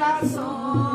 corazón.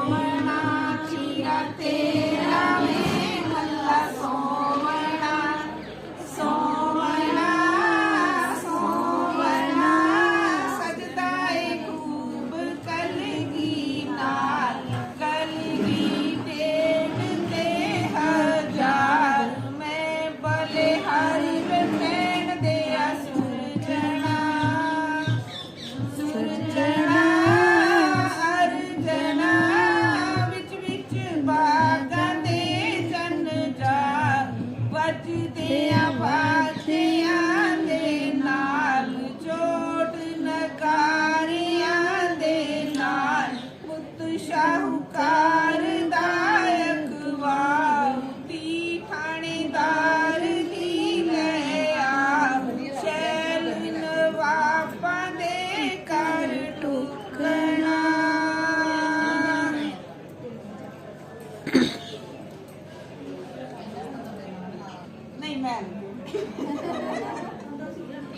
Amen.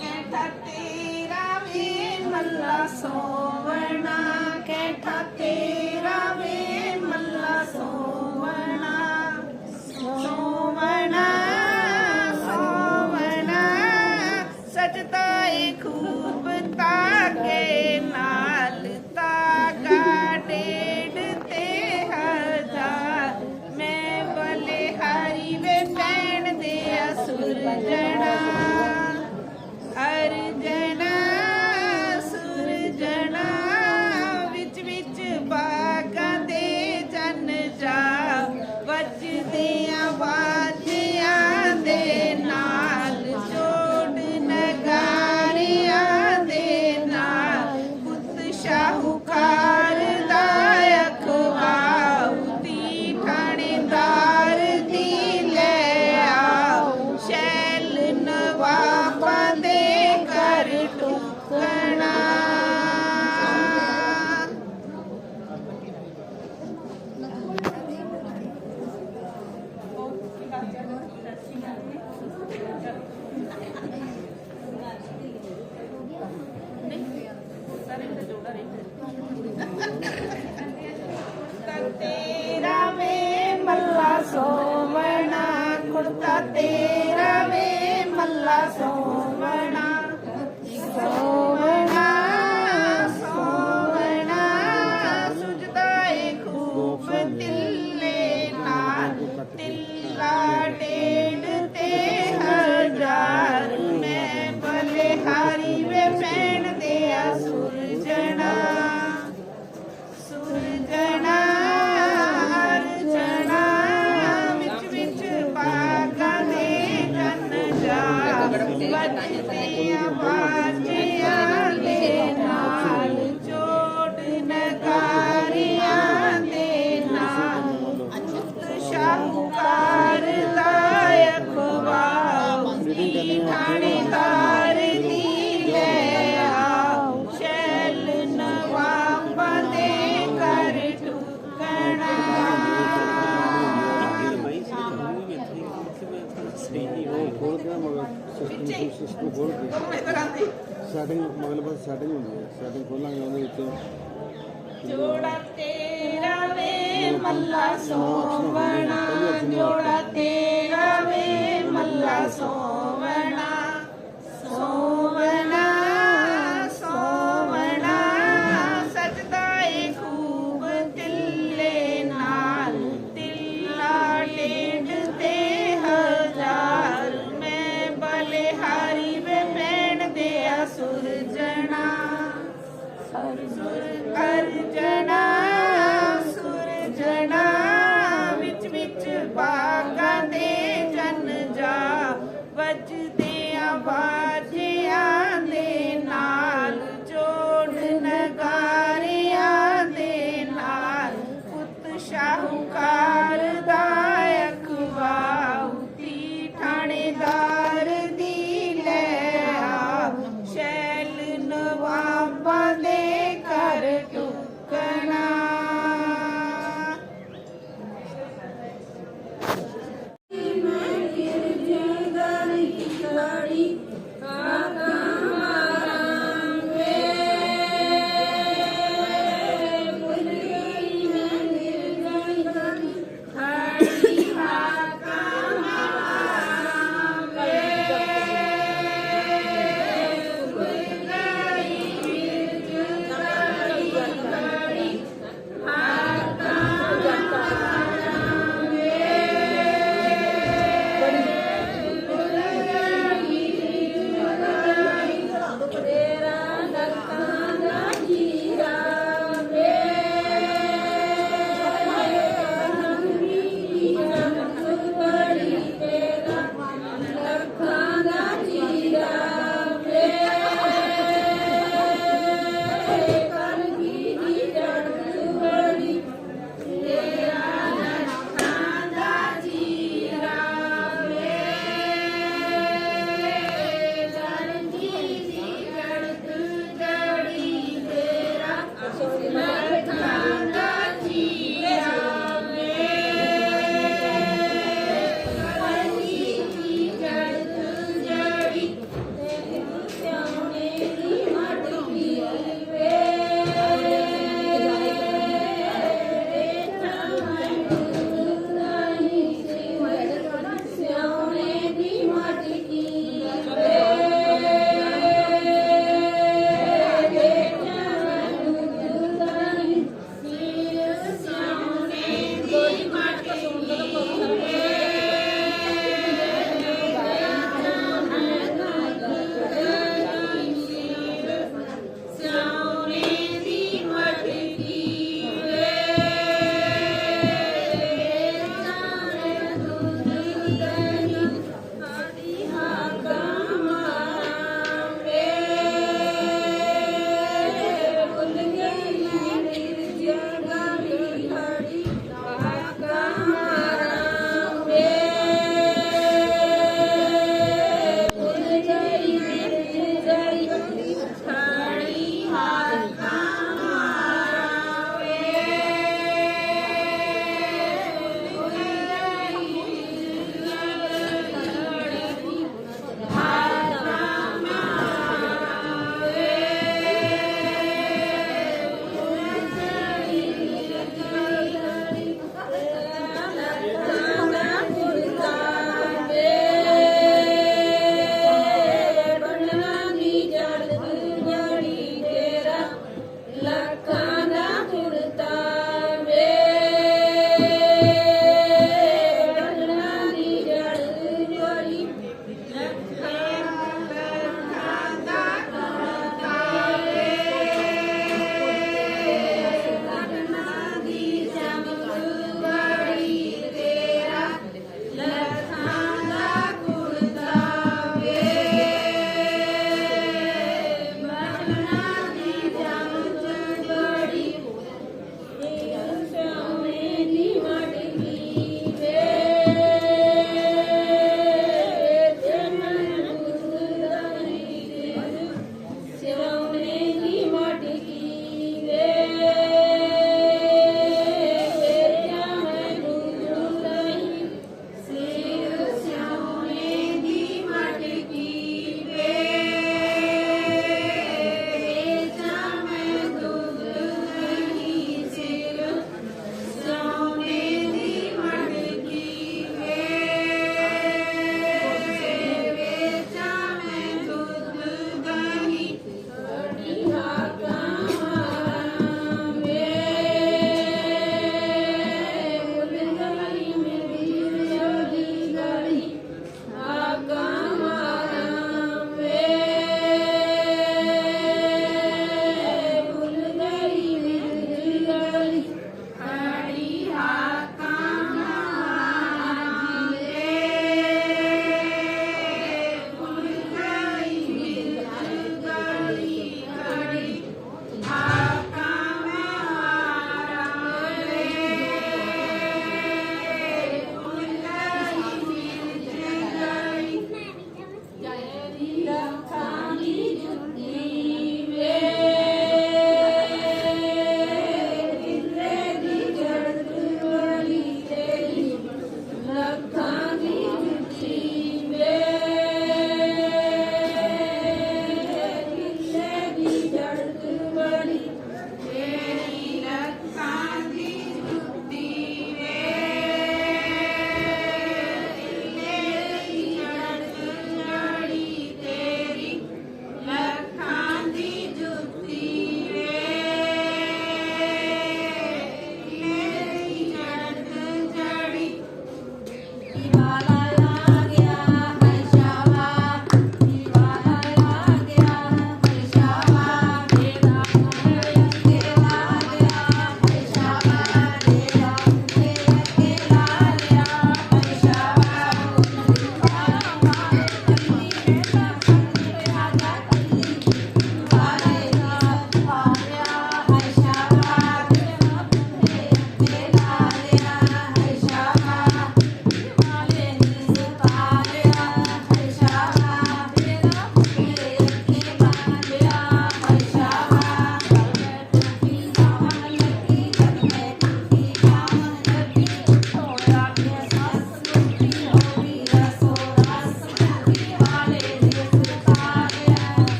ਕੈਠਾ ਤੇਰਾ ਵੀ ਮੱਲਾ ਸੋਵਣਾ ਕੈਠਾ ਤੇਰਾ питання. Setting ਖੋਲਾਂਗੇ ਉਹਦੇ ਵਿੱਚ। ਜੋੜਾ ਤੇਰਾ ਵੇ ਮੱਲਾ ਸੋਵਣਾ ਜੋੜਾ ਤੇਰਾ ਵੇ ਮੱਲਾ ਸੋਵਣਾ ਸੋਵਣਾ ਸੋਵਣਾ ਸਜਦਾ ਏ ਖੂਬ ਤਿੱਲੇ ਨਾਲ ਤਿੱਲਾ ਡੇਢ ਤੇ ਹਜ਼ਾਰ। ਮੈਂ ਬਲੇ ਹਾਰੀ ਵੇ ਪੈਣ ਦੇ ਅਸੁਰ ਜਨ Arjuna. Arjuna.